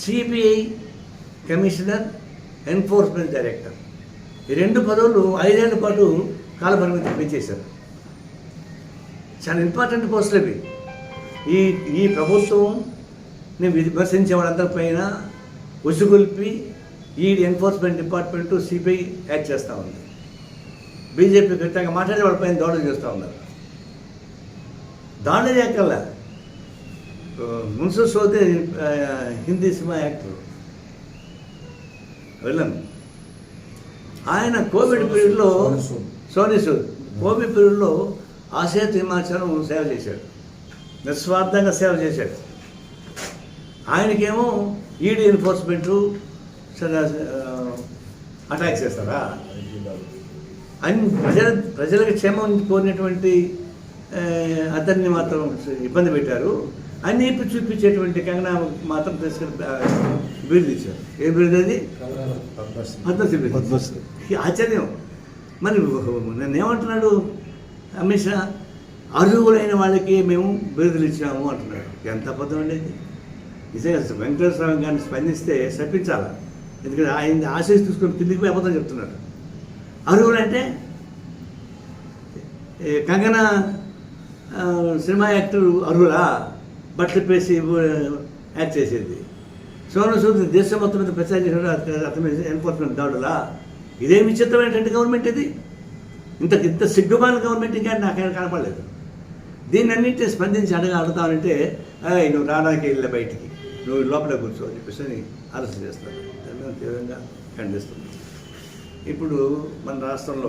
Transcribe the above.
CBI commissioner enforcement director. ఈ రెండు పదవులు ఐదేళ్ళ పాటు కాలపరిమితి పెంచేశారు చాలా ఇంపార్టెంట్ పోస్టులు ఇవి. ఈ ఈ ప్రభుత్వం నేను విమర్శించే వాళ్ళందరిపైన ఉసుగుల్పి ఈ ఎన్ఫోర్స్మెంట్ డిపార్ట్మెంట్ సిబిఐ యాక్ట్ చేస్తూ ఉంది. బీజేపీ ఖచ్చితంగా మాట్లాడే వాళ్ళపైన దాడులు చేస్తూ ఉన్నారు. దాడులు చేయకల్లా మున్సిపల్ సోదే హిందీ సినిమా యాక్టర్. వెళ్ళాను ఆయన కోవిడ్ పీరియడ్లో సోనీ సూద్. కోవిడ్ పీరియడ్లో ఆసేతు హిమాచలం సేవ చేశాడు. నిస్వార్థంగా సేవ చేశాడు. ఆయనకేమో ఈడీ ఎన్ఫోర్స్మెంట్ అటాక్ చేస్తారా? అన్ని ప్రజల ప్రజలకు క్షేమం కోరినటువంటి అతన్ని మాత్రం ఇబ్బంది పెట్టారు. అన్ని ఇప్పి చూపించేటువంటి కంగనా మాత్రం తీసుకుని బిరుదు ఇచ్చారు ఏ బిరుదు అది పద్మశ్రీ. పద్మశ్రీ. ఈ ఆశ్చర్యం. మరి నన్ను ఏమంటున్నాడు అమిత్ షా అర్హులైన వాళ్ళకి మేము బిరుదులు ఇచ్చాము అంటున్నాడు. ఎంత అబద్ధం అండి నిజంగా అసలు వెంకటేశ్వర స్వామి గారిని స్పందిస్తే శపించాలా? ఎందుకంటే ఆయన ఆశీస్ తీసుకొని కిందికి పోయి అబద్ధం చెప్తున్నాడు. అర్హులంటే కంగనా సినిమా యాక్టర్ అర్హులా? బట్టలు పేసి యాక్ట్ చేసేది. సోను సూద్ దేశం మొత్తం మీద ప్రచారం చేసినాడు అతని మీద ఎన్ఫోర్స్మెంట్ దాడులా? ఇదేమి విచిత్రమైనటువంటి గవర్నమెంట్ ఇది. ఇంత ఇంత సిగ్గుమాల గవర్నమెంట్ ఇంకా నాకైనా కనపడలేదు. దీన్ని అన్నింటినీ స్పందించి అడగ అడుగుతానంటే నువ్వు రాడానికి వెళ్ళే బయటికి. నువ్వు లోపల కూర్చో అని చెప్పేసి అరెస్ట్ చేస్తాను. తీవ్రంగా ఖండిస్తుంది ఇప్పుడు మన రాష్ట్రంలో